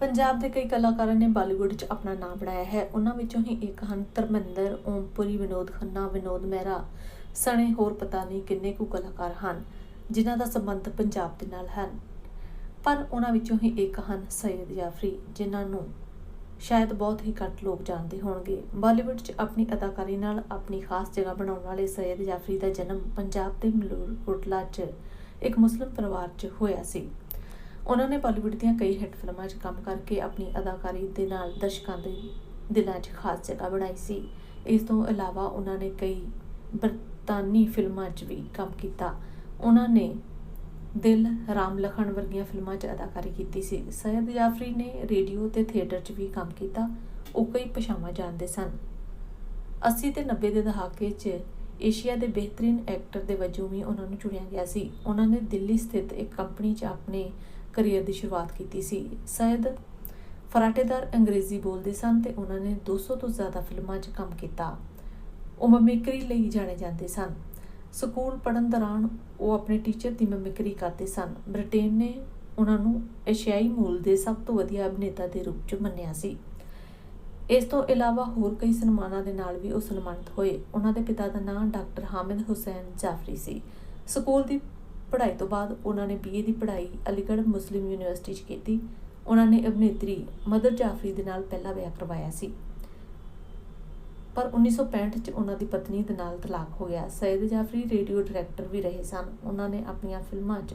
ਪੰਜਾਬ ਦੇ ਕਈ ਕਲਾਕਾਰਾਂ ਨੇ ਬਾਲੀਵੁੱਡ 'ਚ ਆਪਣਾ ਨਾਮ ਬਣਾਇਆ ਹੈ। ਉਹਨਾਂ ਵਿੱਚੋਂ ਹੀ ਇੱਕ ਹਨ ਧਰਮਿੰਦਰ ਓਮਪੁਰੀ ਵਿਨੋਦ ਖੰਨਾ, ਵਿਨੋਦ ਮਹਿਰਾ। ਸਣੇ ਹੋਰ ਪਤਾ ਨਹੀਂ ਕਿੰਨੇ ਕੁ ਕਲਾਕਾਰ ਹਨ, ਜਿਨ੍ਹਾਂ ਦਾ ਸੰਬੰਧ ਪੰਜਾਬ ਦੇ ਨਾਲ ਹਨ ਪਰ ਉਹਨਾਂ ਵਿੱਚੋਂ ਹੀ ਇੱਕ ਹਨ ਸੈਯਦ ਜਾਫਰੀ, ਜਿਨ੍ਹਾਂ ਨੂੰ ਸ਼ਾਇਦ ਬਹੁਤ ਹੀ ਘੱਟ ਲੋਕ ਜਾਣਦੇ ਹੋਣਗੇ। ਬਾਲੀਵੁੱਡ 'ਚ ਆਪਣੀ ਅਦਾਕਾਰੀ ਨਾਲ ਆਪਣੀ ਖਾਸ ਜਗ੍ਹਾ ਬਣਾਉਣ ਵਾਲੇ ਸੈਯਦ ਜਾਫਰੀ ਦਾ ਜਨਮ ਪੰਜਾਬ ਦੇ ਮਲੂਰਕੋਟਲਾ 'ਚ ਇੱਕ ਮੁਸਲਿਮ ਪਰਿਵਾਰ 'ਚ ਹੋਇਆ ਸੀ। ਉਹਨਾਂ ਨੇ ਬਾਲੀਵੁੱਡ ਦੀਆਂ ਕਈ ਹਿੱਟ ਫਿਲਮਾਂ 'ਚ ਕੰਮ ਕਰਕੇ ਆਪਣੀ ਅਦਾਕਾਰੀ ਦੇ ਨਾਲ ਦਰਸ਼ਕਾਂ ਦੇ ਦਿਲਾਂ 'ਚ ਖਾਸ ਜਗ੍ਹਾ ਬਣਾਈ ਸੀ। ਇਸ ਤੋਂ ਇਲਾਵਾ ਉਹਨਾਂ ਨੇ ਕਈ ਬਰਤਾਨੀ ਫਿਲਮਾਂ 'ਚ ਵੀ ਕੰਮ ਕੀਤਾ। ਉਹਨਾਂ ਨੇ ਦਿਲ ਰਾਮ ਲਖਣ ਵਰਗੀਆਂ ਫਿਲਮਾਂ 'ਚ ਅਦਾਕਾਰੀ ਕੀਤੀ ਸੀ। ਸੈਯਦ ਜਾਫਰੀ ਨੇ ਰੇਡੀਓ ਤੇ ਥੀਏਟਰ 'ਚ ਵੀ ਕੰਮ ਕੀਤਾ। ਉਹ ਕਈ ਭਾਸ਼ਾਵਾਂ ਜਾਣਦੇ ਸਨ। 80 ਤੇ 90 ਦੇ ਦਹਾਕੇ 'ਚ ਏਸ਼ੀਆ ਦੇ ਬਿਹਤਰੀਨ ਐਕਟਰ ਦੇ ਵਜੋਂ ਵੀ ਉਹਨਾਂ ਨੂੰ ਚੁਣਿਆ ਗਿਆ ਸੀ। ਉਹਨਾਂ ਨੇ ਦਿੱਲੀ ਸਥਿਤ ਇੱਕ ਕੰਪਨੀ 'ਚ ਆਪਣੇ ਕਰੀਅਰ ਦੀ ਸ਼ੁਰੂਆਤ ਕੀਤੀ ਸੀ। ਸ਼ਾਇਦ ਫਰਾਟੇਦਾਰ ਅੰਗਰੇਜ਼ੀ ਬੋਲਦੇ ਸਨ ਤੇ ਉਹਨਾਂ ਨੇ 200 ਤੋਂ ਜ਼ਿਆਦਾ ਫਿਲਮਾਂ 'ਚ ਕੰਮ ਕੀਤਾ। ਉਹ ਮਮਿਕਰੀ ਲਈ ਜਾਣੇ ਜਾਂਦੇ ਸਨ। ਸਕੂਲ ਪੜ੍ਹਨ ਦੌਰਾਨ ਉਹ ਆਪਣੇ ਟੀਚਰ ਦੀ ਮਮਿਕਰੀ ਕਰਦੇ ਸਨ। ਬ੍ਰਿਟੇਨ ਨੇ ਉਹਨਾਂ ਨੂੰ ਏਸ਼ੀਆਈ ਮੂਲ ਦੇ ਸਭ ਤੋਂ ਵਧੀਆ ਅਭਿਨੇਤਾ ਦੇ ਰੂਪ 'ਚ ਮੰਨਿਆ ਸੀ। ਇਸ ਤੋਂ ਇਲਾਵਾ ਹੋਰ ਕਈ ਸਨਮਾਨਾਂ ਦੇ ਨਾਲ ਵੀ ਉਹ ਸਨਮਾਨਿਤ ਹੋਏ। ਉਹਨਾਂ ਦੇ ਪਿਤਾ ਦਾ ਨਾਮ ਡਾਕਟਰ ਹਾਮਿਦ ਹੁਸੈਨ ਜਾਫਰੀ ਸੀ। ਸਕੂਲ ਦੀ ਪੜ੍ਹਾਈ ਤੋਂ ਬਾਅਦ ਉਹਨਾਂ ਨੇ ਬੀਏ ਦੀ ਪੜ੍ਹਾਈ ਅਲੀਗੜ੍ਹ ਮੁਸਲਿਮ ਯੂਨੀਵਰਸਿਟੀ 'ਚ ਕੀਤੀ। ਉਹਨਾਂ ਨੇ ਅਭਿਨੇਤਰੀ ਮਦਰ ਜਾਫਰੀ ਦੇ ਨਾਲ ਪਹਿਲਾ ਵਿਆਹ ਕਰਵਾਇਆ ਸੀ। ਪਰ 1965 'ਚ ਉਹਨਾਂ ਦੀ ਪਤਨੀ ਦੇ ਨਾਲ ਤਲਾਕ ਹੋ ਗਿਆ। ਸੈਦ ਜਾਫਰੀ ਰੇਡੀਓ ਡਾਇਰੈਕਟਰ ਵੀ ਰਹੇ ਸਨ। ਉਹਨਾਂ ਨੇ ਆਪਣੀਆਂ ਫਿਲਮਾਂ 'ਚ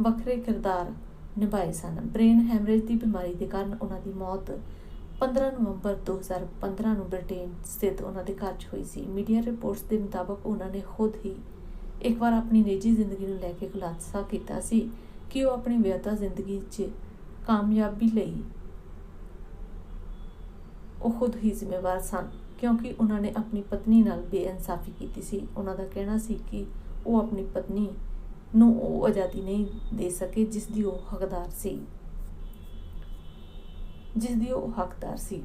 ਵੱਖਰੇ ਕਿਰਦਾਰ ਨਿਭਾਏ ਸਨ। ਬ੍ਰੇਨ ਹੈਮਰੇਜ ਦੀ ਬਿਮਾਰੀ ਦੇ ਕਾਰਨ ਉਹਨਾਂ ਦੀ ਮੌਤ 15 ਨਵੰਬਰ 2015 ਨੂੰ ਬ੍ਰਿਟੇਨ ਸਥਿਤ ਉਹਨਾਂ ਦੇ ਘਰ 'ਚ ਹੋਈ ਸੀ। ਮੀਡੀਆ ਰਿਪੋਰਟਸ ਦੇ ਮੁਤਾਬਕ ਉਹਨਾਂ ਨੇ ਖੁਦ ਹੀ ਇੱਕ ਵਾਰ ਆਪਣੀ ਨਿੱਜੀ ਜ਼ਿੰਦਗੀ ਨੂੰ ਲੈ ਕੇ ਖੁਲਾਸਾ ਕੀਤਾ ਸੀ ਕਿ ਉਹ ਆਪਣੀ ਵਿਆਹਤਾ ਜ਼ਿੰਦਗੀ 'ਚ ਕਾਮਯਾਬੀ ਲਈ ਉਹ ਖੁਦ ਹੀ ਜ਼ਿੰਮੇਵਾਰ ਸਨ, ਕਿਉਂਕਿ ਉਹਨਾਂ ਨੇ ਆਪਣੀ ਪਤਨੀ ਨਾਲ ਬੇਇਨਸਾਫੀ ਕੀਤੀ ਸੀ। ਉਹਨਾਂ ਦਾ ਕਹਿਣਾ ਸੀ ਕਿ ਉਹ ਆਪਣੀ ਪਤਨੀ ਨੂੰ ਉਹ ਆਜ਼ਾਦੀ ਨਹੀਂ ਦੇ ਸਕੇ ਜਿਸ ਦੀ ਉਹ ਹੱਕਦਾਰ ਸੀ। ਜਿਸ ਦੀ ਉਹ ਹੱਕਦਾਰ ਸੀ।